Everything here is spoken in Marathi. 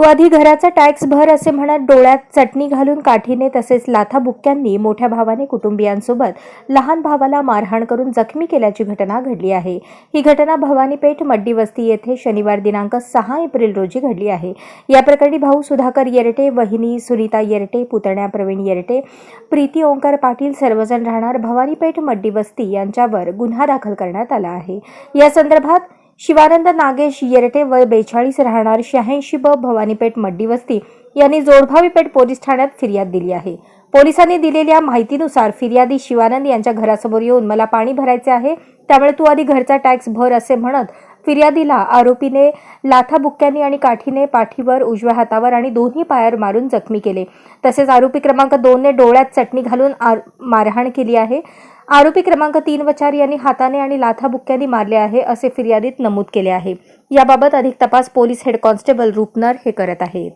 तू आधी घराचा टॅक्स भर असे म्हणत डोळ्यात चटणी घालून काठीने तसेच लाथाबुक्क्यांनी मोठ्या भावाने कुटुंबियांसोबत लहान भावाला मारहाण करून जखमी केल्याची घटना घडली आहे. ही घटना भवानीपेठ मड्डी वस्ती येथे शनिवार दिनांक सहा एप्रिल रोजी घडली आहे. या प्रकरणी भाऊ सुधाकर येरटे वहिनी सुनीता येरटे पुतण्या प्रवीण येरटे प्रीती ओंकार पाटील सर्वजण राहणार भवानीपेठ मड्डी वस्ती यांच्यावर गुन्हा दाखल करण्यात आला आहे. या संदर्भात शिवानंद नागेश येरटे वय बेचाळीस राहणार शहाऐंशी ब भवानीपेठ मड्डी वस्ती यांनी जोडभावीपेठ पोलीस ठाण्यात फिर्याद दिली आहे. पोलिसांनी दिलेल्या माहितीनुसार फिर्यादी शिवानंद यांच्या घरासमोर येऊन मला पाणी भरायचे आहे त्यामुळे तू आधी घरचा टॅक्स भर असे म्हणत फिर्यादीला आरोपीने लाथाबुक्क्यांनी आणि काठीने पाठीवर उजव्या हातावर आणि दोन्ही पायावर मारून जखमी केले. तसेच आरोपी क्रमांक दोनने डोळ्यात चटणी घालून आर- मारहाण केली आहे. आरोपी क्रमांक तीन व चार यांनी हाताने आणि लाथाबुक्क्यांनी मारले आहे असे फिर्यादीत नमूद केले आहे. याबाबत अधिक तपास पोलीस हेड कॉन्स्टेबल रुपनर हे करत आहेत.